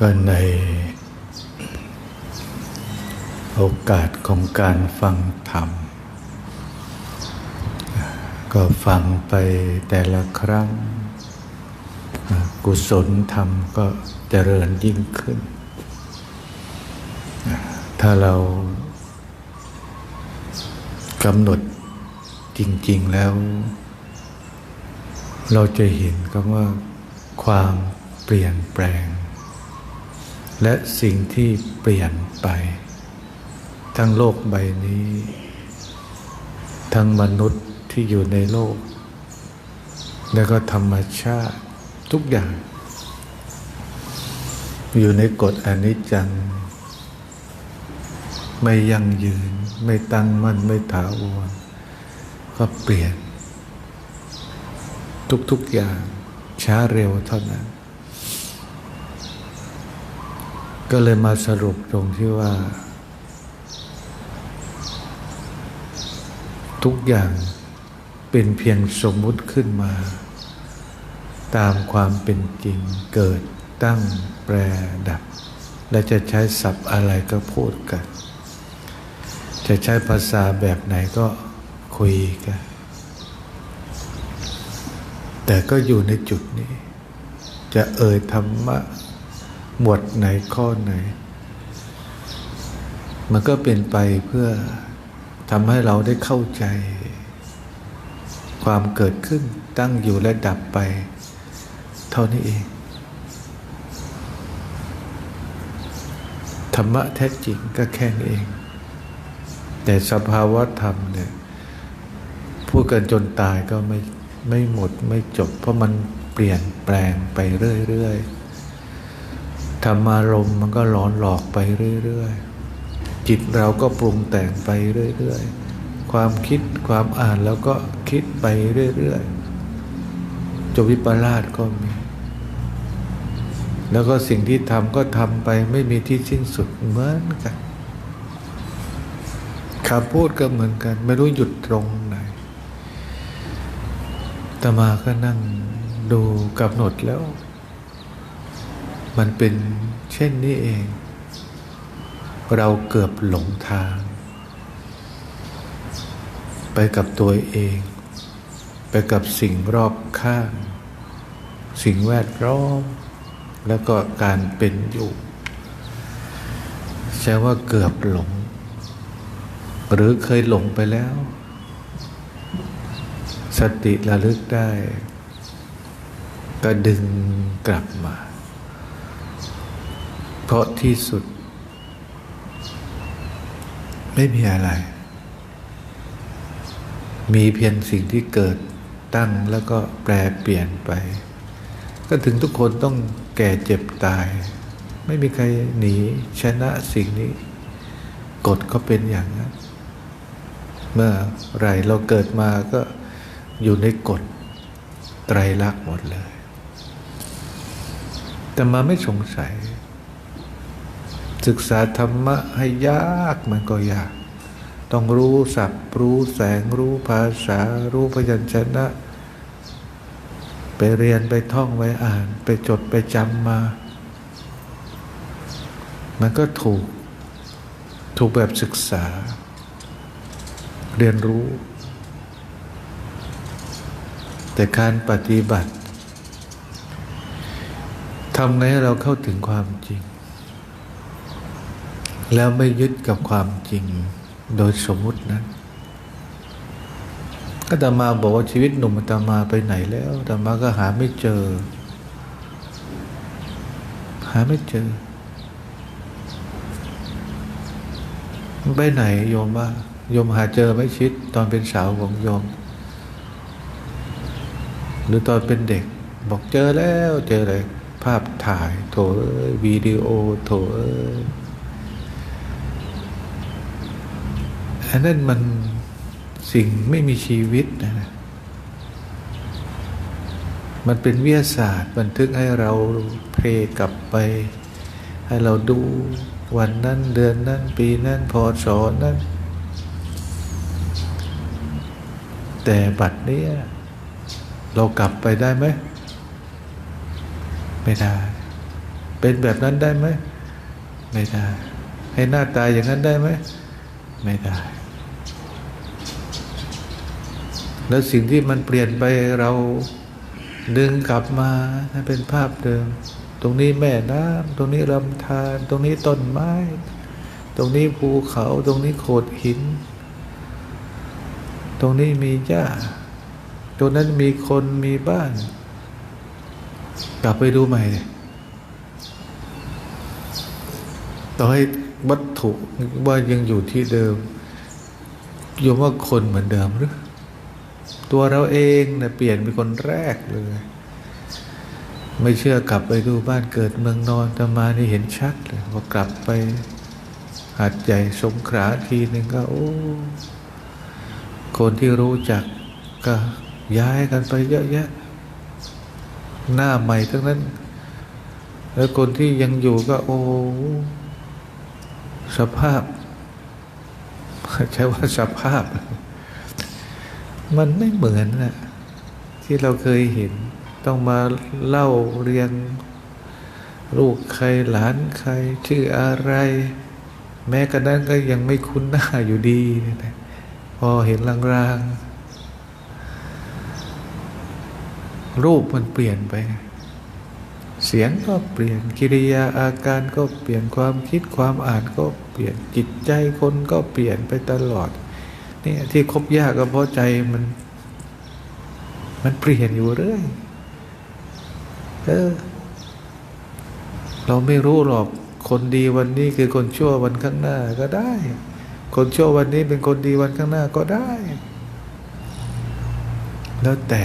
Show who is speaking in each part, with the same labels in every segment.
Speaker 1: ก็ในโอกาสของการฟังธรรม ก็ฟังไปแต่ละครั้ง กุศลธรรมก็เจริญยิ่งขึ้น ถ้าเรากำหนดจริง ๆแล้ว เราจะเห็นก็ว่าความเปลี่ยนแปลง และสิ่งที่เปลี่ยนไป ทั้งโลกใบนี้ ทั้งมนุษย์ที่อยู่ในโลก แล้วก็ธรรมชาติทุกอย่าง อยู่ในกฎอนิจจัง ไม่ยั่งยืน ไม่ตั้งมั่น ไม่ถาวร ก็เปลี่ยน ทุกๆอย่างช้าเร็วเท่านั้น ก็เลยมาสรุปตรงที่ว่า ทุกอย่างเป็นเพียงสมมุติขึ้นมา ตามความเป็นจริงเกิดตั้งแปรดับ และจะใช้ศัพท์อะไรก็พูดกัน จะใช้ภาษาแบบไหนก็คุยกัน แต่ก็อยู่ในจุดนี้ จะเอ่ยธรรมะ หมวดไหนข้อไหน มันก็เป็นไปเพื่อทำให้เราได้เข้าใจ ความเกิดขึ้นตั้งอยู่และดับไป เท่านี้เอง ธรรมะแท้จริงก็แค่นี้เอง แต่สภาวะธรรมเนี่ยพูดกันจนตายก็ไม่ไม่หมดไม่จบ เพราะมันเปลี่ยนแปลงไปเรื่อยๆ ธรรมารมมันก็หลอนหลอกไปเรื่อยๆจิตเราก็ปรุงแต่งไปเรื่อยๆความคิดความอ่านแล้วก็คิดไปเรื่อยๆจวิปลาสก็มี แล้วก็สิ่งที่ทำก็ทำไปไม่มีที่สิ้นสุดเหมือนกันคำพูดก็เหมือนกัน ไม่รู้หยุดตรงไหนตมาก็นั่งดูกำหนดแล้ว มันเป็นเช่นนี้เอง เราเกือบหลงทาง ไปกับตัวเอง ไปกับสิ่งรอบข้าง สิ่งแวดล้อมแล้วก็การเป็นอยู่ใช่ว่าเกือบหลง หรือเคยหลงไปแล้ว สติระลึกได้ ก็ดึงกลับมา เพราะที่สุด ไม่มีอะไร มีเพียงสิ่งที่เกิดตั้งแล้วก็แปรเปลี่ยนไป ก็ถึงทุกคนต้องแก่เจ็บตาย ไม่มีใครหนีชนะสิ่งนี้ กฎก็เป็นอย่างนั้น เมื่อไรเราเกิดมาก็อยู่ในกฎไตรลักษณ์หมดเลย แต่มาไม่สงสัย ศึกษาธรรมะให้ยากมันก็ยาก ต้องรู้ศัพท์รู้แสงรู้ภาษา รู้พยัญชนะ ไปเรียนไปท่องไว้อ่าน ไปจดไปจำมา มันก็ถูก ถูกแบบศึกษา เรียนรู้ แต่การปฏิบัติทำไงให้เราเข้าถึงความจริง แล้วไม่ยึดกับความจริงโดยสมมุตินั้นก็ตามาบอกว่าชีวิตหนุ่มตามาไปไหนแล้วตามาก็หาไม่เจอ หาไม่เจอ ไปไหนโยมว่าโยมหาเจอไม่ชิดตอนเป็นสาวของโยม หรือตอนเป็นเด็ก บอกเจอแล้วเจออะไรภาพถ่าย โถอยวิดีโอ โถเอ้ย อันนั้นมันสิ่งไม่มีชีวิตนะ มันเป็นวิทยาศาสตร์บันทึกให้เราเพลกลับไป ให้เราดูวันนั้นเดือนนั้น ปีนั้นพอสอนั้น แต่บัดนี้เรากลับไปได้ไหม ไม่ได้ เป็นแบบนั้นได้ไหม ไม่ได้ ให้หน้าตาอย่างนั้นได้ไหม ไม่ได้ แล้วสิ่งที่มันเปลี่ยนไปเราดึงกลับมาให้เป็นภาพเดิม ตรงนี้แม่น้ำตรงนี้ลำธารตรงนี้ต้นไม้ ตรงนี้ภูเขาตรงนี้โขดหิน ตรงนี้มีหญ้าตรงนั้นมีคนมีบ้าน กลับไปดูใหม่ต่อให้วัตถุว่ายังอยู่ที่เดิมโยมว่าคนเหมือนเดิมหรือ ตัวเราเองเนะเปลี่ยนเป็นคนแรกเลย ไม่เชื่อกลับไปดูบ้านเกิดเมืองนอนตมานี่เห็นชัดเลยพอกลับไปหัดใหญ่สงขลาทีหนึ่งก็โอ้ คนที่รู้จักก็ย้ายกันไปเยอะแยะ หน้าใหม่ทั้งนั้น แล้วคนที่ยังอยู่ก็โอ้สภาพใช้ว่าสภาพ มันไม่เหมือนนะที่เราเคยเห็น ต้องมาเล่าเรียง ลูกใครหลานใคร ชื่ออะไร แม้กระนั้นก็ยังไม่คุ้นหน้าอยู่ดีนะพอเห็นลางๆ รูปมันเปลี่ยนไป เสียงก็เปลี่ยนกิริยาอาการก็เปลี่ยนความคิดความอ่านก็เปลี่ยนจิตใจคนก็เปลี่ยนไปตลอด เนี่ยที่คบยากก็เพราะใจมัน มันเปลี่ยนอยู่เรื่อยเออเราไม่รู้หรอกคนดีวันนี้คือคนชั่ววันข้างหน้าก็ได้ คนชั่ววันนี้เป็นคนดีวันข้างหน้าก็ได้ แล้วแต่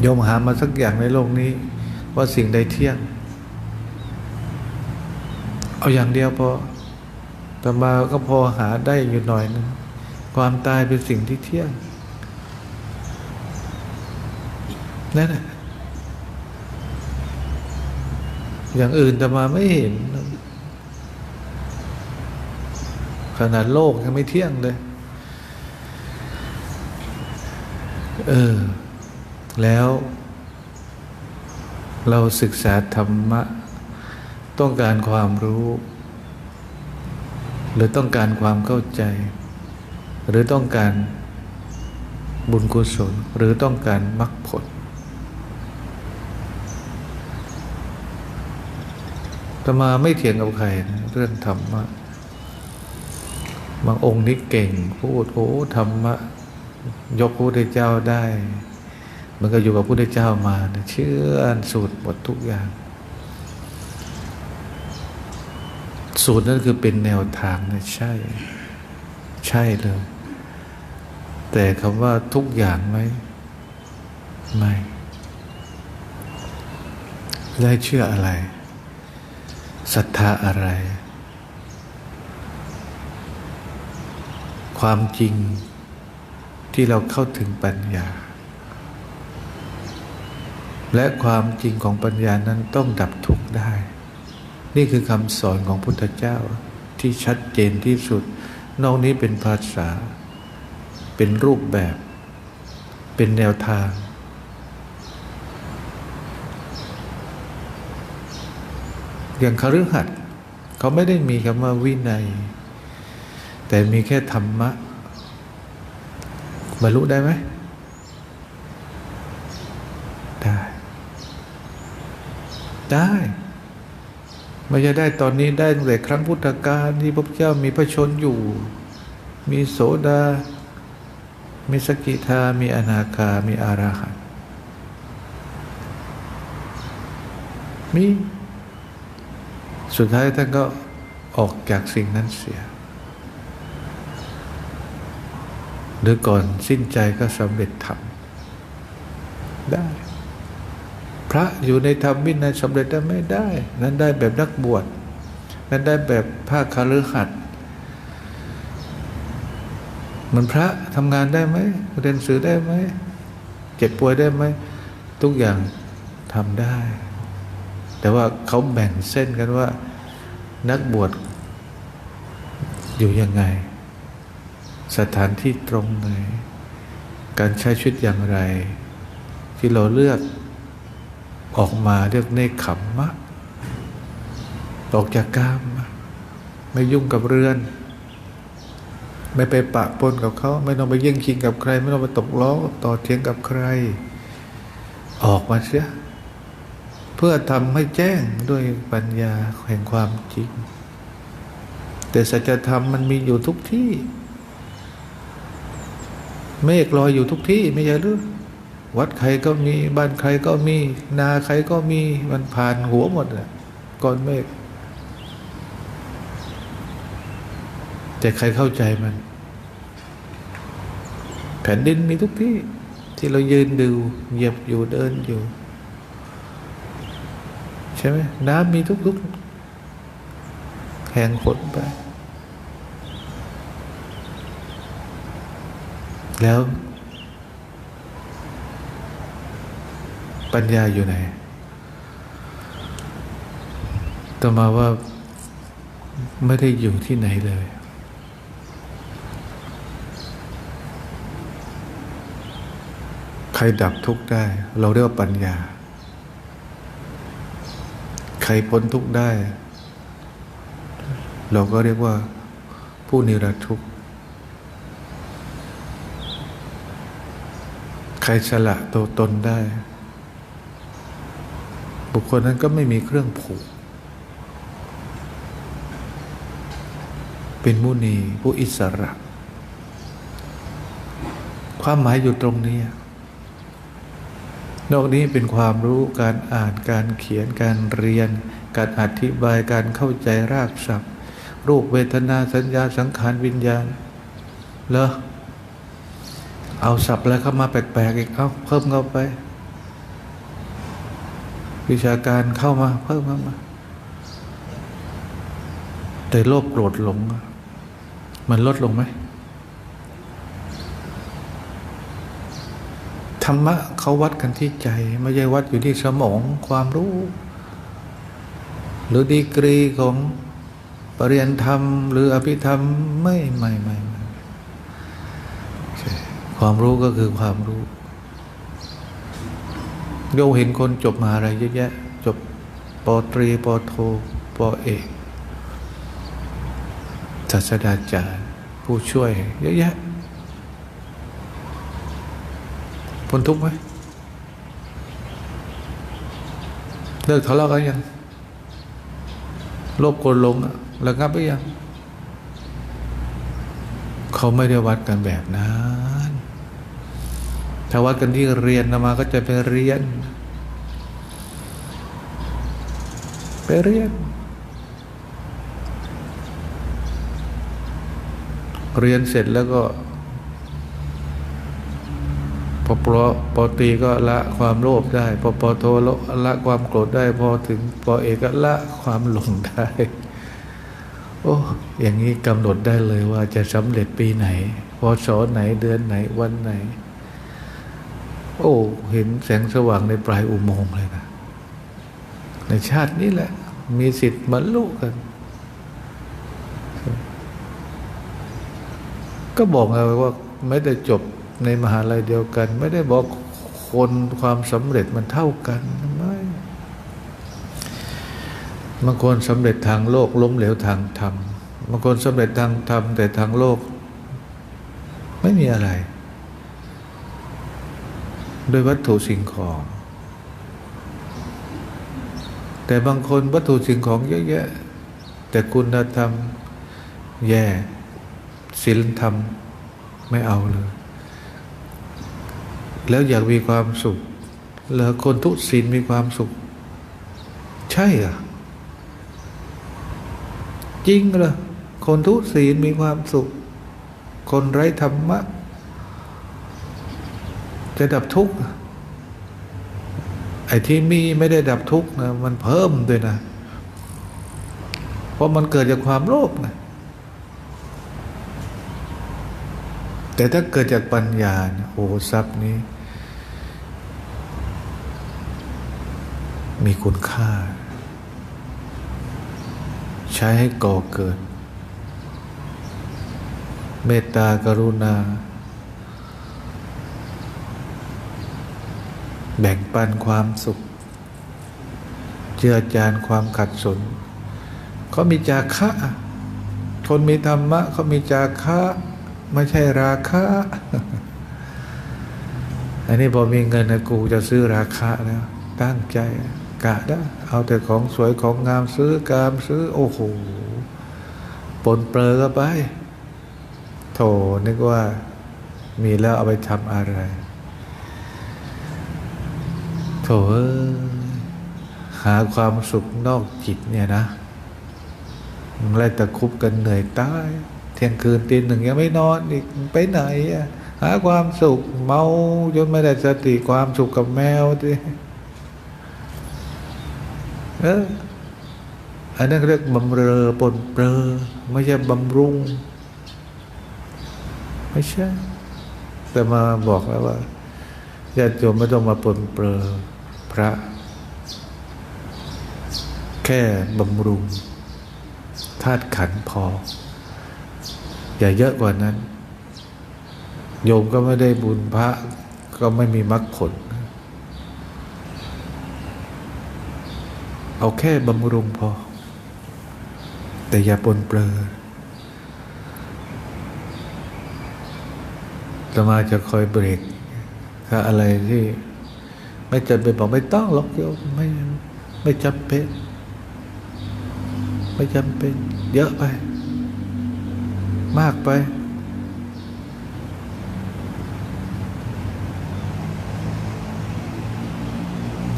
Speaker 1: โยมหามาสักอย่างในโลกนี้ ว่าสิ่งใดเที่ยง เอาอย่างเดียวพอ ต่อมาก็พอหาได้อยู่หน่อยนึงความตายเป็นสิ่งที่เที่ยงนั่นแหละอย่างอื่นแต่มาไม่เห็น ขนาดโลกยังไม่เที่ยงเลย เออ แล้ว เราศึกษาธรรมะ ต้องการความรู้ หรือต้องการความเข้าใจ หรือต้องการบุญกุศล หรือต้องการมรรคผล ตมาไม่เถียงกับใครนะเรื่องธรรมะ บางองค์นี่เก่งพูดโอ้ธรรมะ ยกพระพุทธเจ้าได้ มันก็อยู่กับพระพุทธเจ้ามานะเชื่อสูตรหมดทุกอย่าง สูตรนั่นคือเป็นแนวทางนะใช่ ใช่เลย แต่คำว่าทุกอย่างไหมไม่ได้เชื่ออะไรศรัทธาอะไร ความจริงที่เราเข้าถึงปัญญา และความจริงของปัญญานั้นต้องดับทุกข์ได้ นี่คือคำสอนของพุทธเจ้าที่ชัดเจนที่สุด นอกนี้เป็นภาษา เป็นรูปแบบ เป็นแนวทาง อย่างคฤหัสถ์เขาไม่ได้มีคำว่าวินัย แต่มีแค่ธรรมะบรรลุได้ไหมได้ ได้ ไม่จะได้ตอนนี้ได้ตั้งแต่ครั้งพุทธกาลที่พระเจ้ามีพระชนอยู่ มีโสดา มีสกิทา มีอนาคา มีอาราหันมีสุดท้ายท่านก็ออกจากสิ่งนั้นเสีย หรือก่อนสิ้นใจก็สำเร็จธรรมได้ พระอยู่ในธรรมวินัยสำเร็จได้ไม่ได้ นั้นได้แบบนักบวช นั้นได้แบบภาคคาฤหัสถ์มันพระทำงานได้ไหมเรียนสือได้ไหมเจ็บป่วยได้ไหมทุกอย่างทำได้ แต่ว่าเขาแบ่งเส้นกันว่า นักบวชอยู่ยังไง สถานที่ตรงไหน การใช้ชีวิตอย่างไร ที่เราเลือก ออกมาเรียกเนคขมมะออกจากกาม ไม่ยุ่งกับเรือน ไม่ไปปะปนกับเขา ไม่ต้องไปเยิ่งชิงกับใคร ไม่ต้องไปตกล้อต่อเทียงกับใคร ออกมาเสียเพื่อทำให้แจ้งด้วยปัญญาแห่งความจริง แต่สัจธรรมมันมีอยู่ทุกที่ เมฆลอยอยู่ทุกที่ไม่ใช่หรือ วัดใครก็มี บ้านใครก็มี นาใครก็มี มันผ่านหัวหมดอะก้อนเมฆแต่ใครเข้าใจมัน แผ่นดินมีทุกที่ ที่เรายืนดูเหยียบอยู่เดินอยู่ ใช่ไหมน้ำมีทุกๆ แห่งขนไป แล้ว ปัญญาอยู่ไหนต่อมาว่าไม่ได้อยู่ที่ไหนเลย ใครดับทุกข์ได้ เราเรียกว่าปัญญา ใครพ้นทุกข์ได้ เราก็เรียกว่าผู้นิรทุกข์ ใครสละตัวตนได้ บุคคลนั้นก็ไม่มีเครื่องผูก เป็นมุนีผู้อิสระ ความหมายอยู่ตรงนี้ นอกนี้เป็นความรู้การอ่านการเขียนการเรียน การอธิบายการเข้าใจรากศัพท์ รูปเวทนาสัญญาสังขารวิญญาณเหรอเอาศัพท์อะไรเข้ามาแปลกๆอีก เอาเพิ่มเข้าไป วิชาการเข้ามา เพิ่มเข้ามา แต่โลภโกรธหลง มันลดลงไหมธรรมะเขาวัดกันที่ใจ ไม่ใช่วัดอยู่ที่สมองความรู้ หรือดีกรีของปรริยนธรรม หรืออภิธรรมไม่ไม่ไม่ไม่ความรู้ก็คือความรู้ โยเห็นคนจบมาอะไรเยอะแยะ จบปอตรีปอโทปอเอกศาสตราจารย์ ผู้ช่วย เยอะแยะพ้นทุกข์ไหมเลิกทะเลาะกันยัง โลภโกรธลงอะระงับไปยัง เขาไม่ได้วัดกันแบบนั้น ถ้าวัดกันที่เรียนมาก็จะไปเรียน ไปเรียน เรียนเสร็จแล้วก็พอปอปอตีก็ละความโลภได้ พอปอโทละความโกรธได้ พอถึงปอเอกก็ละความหลงได้ โอ้อย่างนี้กำหนดได้เลยว่าจะสำเร็จปีไหน พอสอไหนเดือนไหนวันไหน โอ้เห็นแสงสว่างในปลายอุโมงค์เลยนะในชาตินี้แหละ มีสิทธิ์บรรลุกัน ก็บอกไงว่าไม่ได้จบในมหาลัยเดียวกัน ไม่ได้บอกคนความสำเร็จมันเท่ากันไม่บางคนสำเร็จทางโลกล้มเหลวทางธรรมบางคนสำเร็จทางธรรมแต่ทางโลก ไม่มีอะไร โดยวัตถุสิ่งของ แต่บางคนวัตถุสิ่งของเยอะแยะ แต่คุณธรรมแย่ศีลธรรมไม่เอาเลย แล้วอยากมีความสุข แล้วคนทุศีลมีความสุข ใช่เหรอจริงเหรอคนทุศีลมีความสุข คนไร้ธรรมะ จะดับทุกข์ไอ้ที่มีไม่ได้ดับทุกข์นะมันเพิ่มด้วยนะ เพราะมันเกิดจากความโลภนะแต่ถ้าเกิดจากปัญญาโอ้ทรัพย์นี้ มีคุณค่า ใช้ให้ก่อเกิด เมตตากรุณา แบ่งปันความสุข เจือจานความขัดสนเขามีจาคะคนมีธรรมะเขามีจาคะไม่ใช่ราคะอันนี้พอมีเงินนะกูจะซื้อราคาแล้วตั้งใจกะได้เอาแต่ของสวยของงามซื้อกามซื้อโอ้โหปนเปลือก็ไป โถนึกว่ามีแล้วเอาไปทำอะไร โถหาความสุขนอกจิตเนี่ยนะไล่ตะคุบกันเหนื่อยตาย เที่ยงคืนตีหนึ่งยังไม่นอนอีกไปไหนอะหาความสุขเมาจนไม่ได้สติความสุขกับแมวดิเอออันนั้นเรียกบำเรอปนเปรอไม่ใช่บำรุง ไม่ใช่ แต่มาบอกแล้วว่าญาติโยมไม่ต้องมาปนเปรอ ระ แค่บำรุงธาตุขันพอ อย่าเยอะกว่านั้น โยมก็ไม่ได้บุญพระก็ไม่มีมรรคผล เอาแค่บำรุงพอ แต่อย่าปนเปลือจะมาจะคอยเบรกถ้าอะไรที่ ไม่จำเป็นบอกไม่ต้องหรอกโยมไม่ไม่จำเป็น ไม่จำเป็น เยอะไป มากไป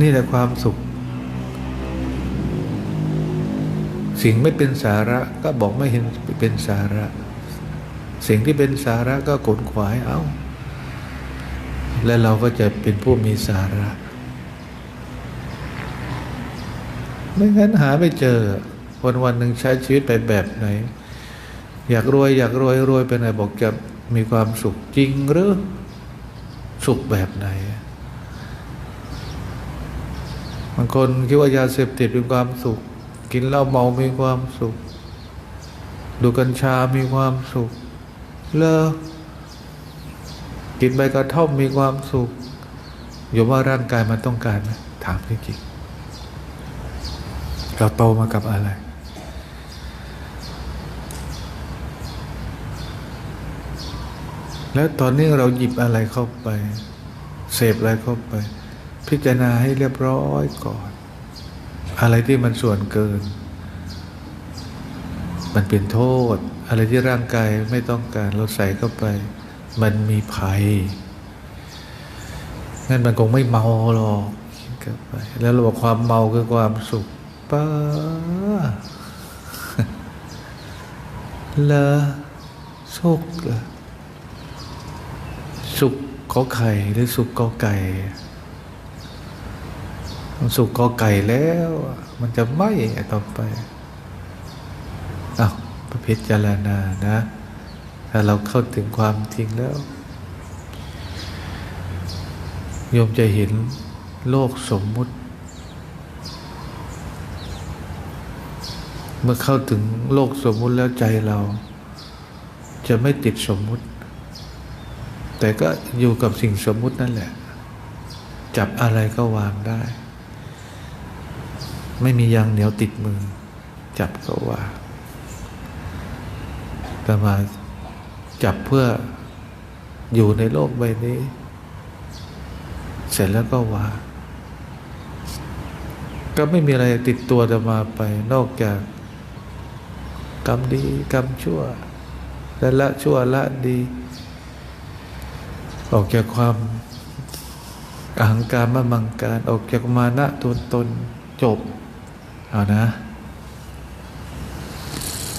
Speaker 1: นี่แหละความสุข สิ่งไม่เป็นสาระก็บอกไม่เห็นเป็นสาระ สิ่งที่เป็นสาระก็ขนขวายเอา และเราก็จะเป็นผู้มีสาระ ไม่งั้นหาไม่เจอ วันวันหนึ่งใช้ชีวิตไปแบบไหน อยากรวยอยากรวยรวยไปไหนบอกจะมีความสุขจริงหรือสุขแบบไหนบางคนคิดว่ายาเสพติดเป็นความสุข กินเหล้าเมามีความสุข ดูกัญชามีความสุขเลิก กินใบกระท่อมมีความสุขอยู่ว่าร่างกายมันต้องการไหมถามจริงๆเราโตมากับอะไร แล้วตอนนี้เราหยิบอะไรเข้าไป เสพอะไรเข้าไป พิจารณาให้เรียบร้อยก่อน อะไรที่มันส่วนเกิน มันเป็นโทษ อะไรที่ร่างกายไม่ต้องการเราใส่เข้าไป มันมีภัยงั้นมันคงไม่เมาหรอกคิดเข้าไปแล้วเราบอกความเมาคือความสุขป้าละสุขเหรอสุขขอไข่หรือสุขกอไก่ สุขกอไก่แล้ว มันจะไหมต่อไปอ้าวพิจารณานะ ถ้าเราเข้าถึงความจริงแล้วโยมจะเห็นโลกสมมุติ เมื่อเข้าถึงโลกสมมุติแล้วใจเรา จะไม่ติดสมมุติ แต่ก็อยู่กับสิ่งสมมุตินั่นแหละ จับอะไรก็วางได้ ไม่มียางเหนียวติดมือ จับก็วางแต่มา จับเพื่ออยู่ในโลกใบนี้ เสร็จแล้วก็วางก็ไม่มีอะไรติดตัวจะมาไปนอกจาก กรรมดีกรรมชั่ว และละชั่วละดี ออกจากความอหังการมามังการ ออกจากมานะตัวตนจบ เอานะ